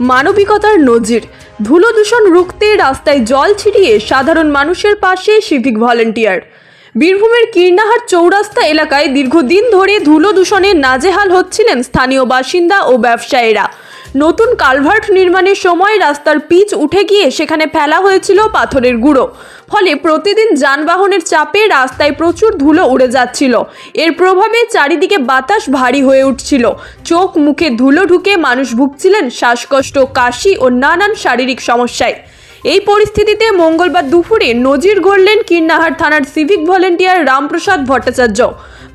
মানবিকতার নজির। ধুলো দূষণ রুখতে রাস্তায় জল ছিটিয়ে সাধারণ মানুষের পাশে সিভিক ভলেন্টিয়ার। বীরভূমের কীর্ণাহাট চৌরাস্তা এলাকায় দীর্ঘদিন ধরে ধুলো দূষণে নাজেহাল হচ্ছিলেন স্থানীয় বাসিন্দা ও ব্যবসায়ীরা। নতুন কালভার্ট নির্মাণের সময় রাস্তার পিচ উঠে গিয়ে সেখানে ফেলা হয়েছিল পাথরের গুঁড়ো। ফলে প্রতিদিন যানবাহনের চাপে রাস্তায় প্রচুর ধুলো উড়ে যাচ্ছিল। এর প্রভাবে চারিদিকে বাতাস ভারী হয়ে উঠছিল। চোখ মুখে ধুলো ঢুকে মানুষ ভুগছিলেন শ্বাসকষ্ট, কাশি ও নানান শারীরিক সমস্যায়। এই পরিস্থিতিতে মঙ্গলবার দুপুরে নজির গড়লেন কীর্ণাহাট থানার সিভিক ভলেন্টিয়ার রামপ্রসাদ ভট্টাচার্য।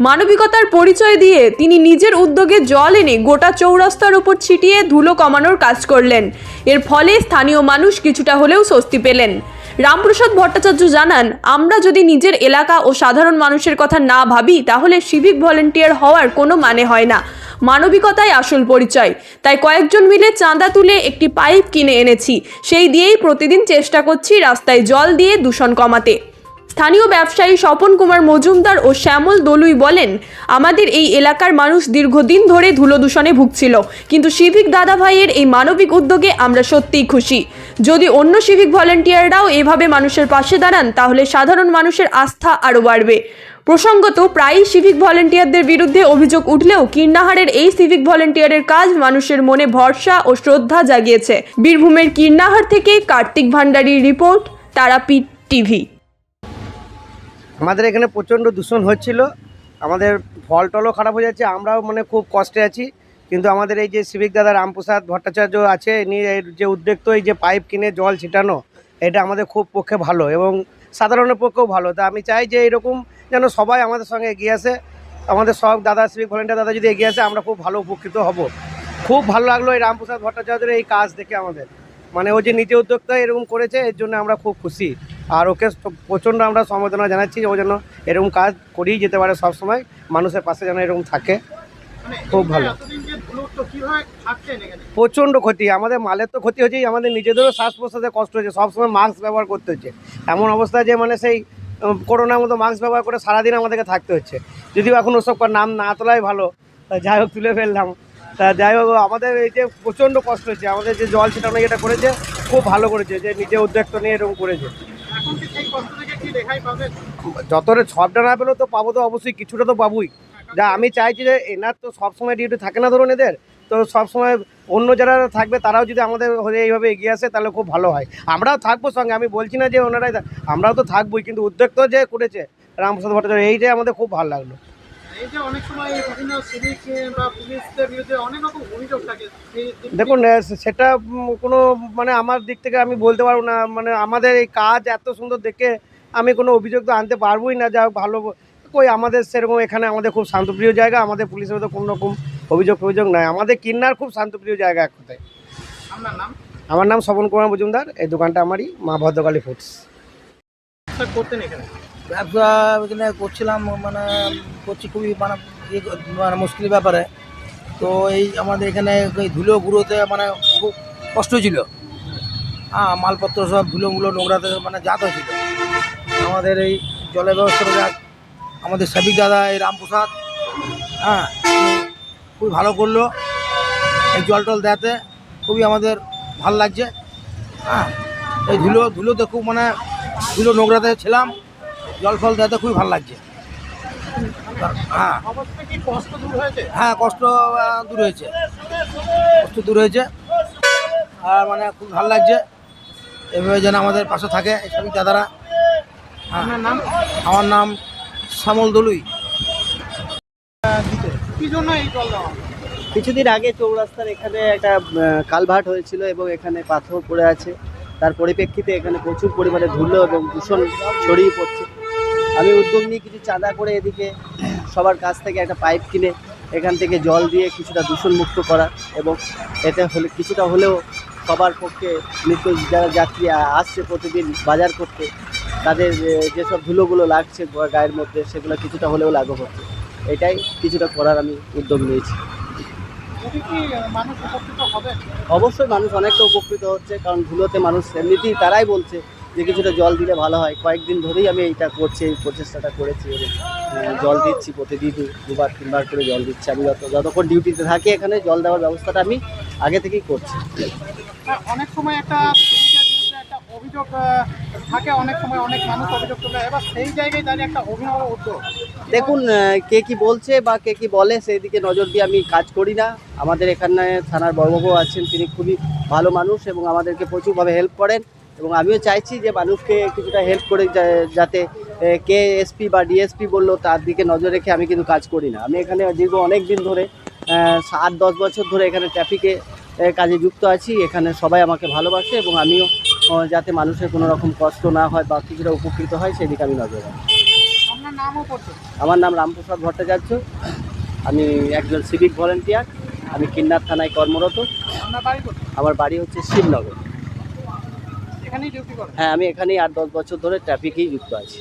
মানবিকতার পরিচয় দিয়ে তিনি নিজের উদ্যোগে জল এনে গোটা চৌরাস্তার উপর ছিটিয়ে ধুলো কমানোর কাজ করলেন। এর ফলে স্থানীয় মানুষ কিছুটা হলেও স্বস্তি পেলেন। রামপ্রসাদ ভট্টাচার্য জানান, আমরা যদি নিজের এলাকা ও সাধারণ মানুষের কথা না ভাবি, তাহলে সিভিক ভলেন্টিয়ার হওয়ার কোনো মানে হয় না। মানবিকতাই আসল পরিচয়। তাই কয়েকজন মিলে চাঁদা তুলে একটি পাইপ কিনে এনেছি। সেই দিয়েই প্রতিদিন চেষ্টা করছি রাস্তায় জল দিয়ে দূষণ কমাতে। স্থানীয় ব্যবসায়ী স্বপন কুমার মজুমদার ও শ্যামল দলুই বলেন, আমাদের এই এলাকার মানুষ দীর্ঘদিন ধরে ধুলো দূষণে ভুগছিল, কিন্তু সিভিক দাদা ভাইয়ের এই মানবিক উদ্যোগে আমরা সত্যিই খুশি। যদি অন্য সিভিক ভলেন্টিয়াররাও এভাবে মানুষের পাশে দাঁড়ান, তাহলে সাধারণ মানুষের আস্থা আরও বাড়বে। প্রসঙ্গত, প্রায়ই সিভিক ভলেন্টিয়ারদের বিরুদ্ধে অভিযোগ উঠলেও কীর্ণাহারের এই সিভিক ভলেন্টিয়ারের কাজ মানুষের মনে ভরসা ও শ্রদ্ধা জাগিয়েছে। বীরভূমের কীর্ণাহার থেকে কার্তিক ভান্ডারীর রিপোর্ট, তারাপীঠ টিভি। আমাদের এখানে প্রচণ্ড দূষণ হচ্ছিল। আমাদের ফল টলও খারাপ হয়ে যাচ্ছে, আমরাও মানে খুব কষ্টে আছি। কিন্তু আমাদের এই যে সিভিক দাদা রামপ্রসাদ ভট্টাচার্য আছে ইনি যে উদ্যোগ তো এই যে পাইপ কিনে জল ছিটানো, এটা আমাদের খুব পক্ষে ভালো এবং সাধারণের পক্ষেও ভালো। তা আমি চাই যে এরকম যেন সবাই আমাদের সঙ্গে এগিয়ে আসে। আমাদের সব দাদা, সিভিক ভলেন্টিয়ার দাদা যদি এগিয়ে আসে, আমরা খুব ভালো উপকৃত হব। খুব ভালো লাগল এই রামপ্রসাদ ভট্টাচার্যের এই কাজ দেখে আমাদের। মানে ও যে নিজে উদ্যোক্তা এরকম করেছে, এর জন্য আমরা খুব খুশি। আর ওকে প্রচণ্ড আমরা সম্বোধনা জানাচ্ছি যে ও যেন এরকম কাজ করেই যেতে পারে সব সময় মানুষের পাশে যেন এরকম থাকে। খুব ভালো। প্রচণ্ড ক্ষতি। আমাদের মালের তো ক্ষতি হচ্ছেই আমাদের নিজেদেরও শ্বাস প্রশ্বাসে কষ্ট হচ্ছে সবসময় মাস্ক ব্যবহার করতে হচ্ছে। এমন অবস্থা যে মানে সেই করোনার মতো মাস্ক ব্যবহার করে সারাদিন আমাদেরকে থাকতে হচ্ছে। যদিও এখন ওসব নাম না তোলাই ভালো যাই হোক তুলে ফেললাম। তা যাই হোক আমাদের এই যে প্রচণ্ড কষ্ট হচ্ছে আমাদের যে জল ছিটানো যেটা করেছে খুব ভালো করেছে যে নিজে উদ্যোগটা নিয়ে এরকম করেছে। যতটা সবটা না পেলেও তো পাবো তো অবশ্যই, কিছুটা তো পাবোই। যা আমি চাইছি যে এনার তো সবসময় ডিউটি থাকে না ধরুন এদের, তো সবসময় অন্য যারা থাকবে তারাও যদি আমাদের হয়ে এইভাবে এগিয়ে আসে তাহলে খুব ভালো হয়। আমরাও থাকব সঙ্গে, আমি বলছি না যে ওনারাই আমরাও তো থাকবোই, কিন্তু উদ্যোগ তো যে করেছে রামপ্রসাদ ভট্টাচার্য যে আমাদের খুব ভালো লাগল। দেখুন সেটা কোনো মানে আমার দিক থেকে আমি বলতে পারব না। মানে আমাদের এই কাজ এত সুন্দর দেখে আমি কোনো অভিযোগ তো আনতে পারবোই না। যা হোক ভালো কই আমাদের সেরকম এখানে আমাদের খুব শান্তপ্রিয় জায়গা। আমাদের পুলিশের মধ্যে কোনো রকম অভিযোগ অভিযোগ নাই। আমাদের কিন্নার খুব শান্তপ্রিয় জায়গা এক কথায়। আমার নাম শবন কুমার মজুমদার। এই দোকানটা আমারই মা ভদ্রকালী ফুডস। করতেন এখানে? ব্যবসা এখানে করছিলাম মানে করছি খুবই মানে ইয়ে মানে মুশকিল ব্যাপারে। তো এই আমাদের এখানে এই ধুলো গুঁড়োতে মানে খুব কষ্ট ছিল। হ্যাঁ মালপত্র সব ধুলোগুলো নোংরাতে মানে জাত হয়েছিল। আমাদের এই জলের ব্যবস্থাটা আমাদের সাবিক দাদা, এই রামপ্রসাদ হ্যাঁ খুবই ভালো করল। এই জল টল দেওয়াতে খুবই আমাদের ভালো লাগছে। হ্যাঁ এই ধুলো, ধুলোতে খুব মানে ধুলো নোংরাতে ছিলাম। জল ফল দেওয়াতে খুবই ভালো লাগছে। হ্যাঁ। কষ্ট দূর হয়েছে হ্যাঁ কষ্ট দূর হয়েছে। কষ্ট দূর হয়েছে। আর মানে খুব ভালো লাগছে। এভাবে যেন আমাদের পাশে থাকে এই সবই দাদারা। হ্যাঁ। নাম আমার নাম শ্যামল দলুই? কিছুদিন আগে চৌরাস্তার এখানে একটা কালভার্ট হয়েছিল এবং এখানে পাথর পড়ে আছে। তার পরিপ্রেক্ষিতে এখানে প্রচুর পরিমাণে ধুলো এবং দূষণ ছড়িয়ে পড়ছে। আমি উদ্যোগ নিয়ে কিছু চাঁদা করে এদিকে সবার কাছ থেকে একটা পাইপ কিনে এখান থেকে জল দিয়ে কিছুটা দূষণ মুক্ত করা এবং এতে হলে কিছুটা হলেও সবার পক্ষে নিত্য যারা যাত্রী আসছে প্রতিদিন বাজার করতে, তাদের যেসব ধুলোগুলো লাগছে গায়ের মধ্যে সেগুলো কিছুটা হলেও লাঘব হচ্ছে। এটাই কিছুটা করার আমি উদ্যোগ নিয়েছি। অবশ্যই মানুষ অনেকটা উপকৃত হচ্ছে, কারণ ধুলোতে মানুষ এমনিতেই তারাই বলছে যে কিছুটা জল দিলে ভালো হয়। কয়েকদিন ধরেই আমি এইটা করছি এই প্রচেষ্টাটা করেছি। জল দিচ্ছি প্রতিদিন দুবার তিনবার করে জল দিচ্ছি। আমি যত যতক্ষণ ডিউটিতে থাকি এখানে জল দেওয়ার ব্যবস্থাটা আমি আগে থেকেই করছি। অনেক সময় একটা সিভিকের বিরুদ্ধে একটা অভিযোগ থাকে অনেক সময় অনেক মানুষ অভিযোগ তোলে। এবার সেই জায়গায় দাঁড়িয়ে একটা অভিনব উদ্যোগ। দেখুন কে কি বলছে বা কে কি বলে সেই দিকে নজর দিয়ে আমি কাজ করি না। আমাদের এখানে থানার বড়বাবু আছেন তিনি খুবই ভালো মানুষ এবং আমাদেরকে প্রচুরভাবে হেল্প করেন। এবং আমিও চাইছি যে মানুষকে কিছুটা হেল্প করে যাতে কে এসপি বা ডিএসপি বলল তার দিকে নজর রেখে আমি কিন্তু কাজ করি না। আমি এখানে দীর্ঘ অনেক দিন ধরে আট দশ বছর ধরে এখানে ট্রাফিকে কাজে যুক্ত আছি। এখানে সবাই আমাকে ভালোবাসে এবং আমিও যাতে মানুষের কোনো রকম কষ্ট না হয় বা কিছুটা উপকৃত হয় সেদিকে আমি নজর রাখি। আমার নাম রামপ্রসাদ ভট্টাচার্য। আমি একজন সিভিক ভলেন্টিয়ার আমি কিন্নার থানায় কর্মরত। আমার বাড়ি হচ্ছে শিবনগর। হ্যাঁ আমি এখানেই আট দশ বছর ধরে ট্রাফিকেই যুক্ত আছি।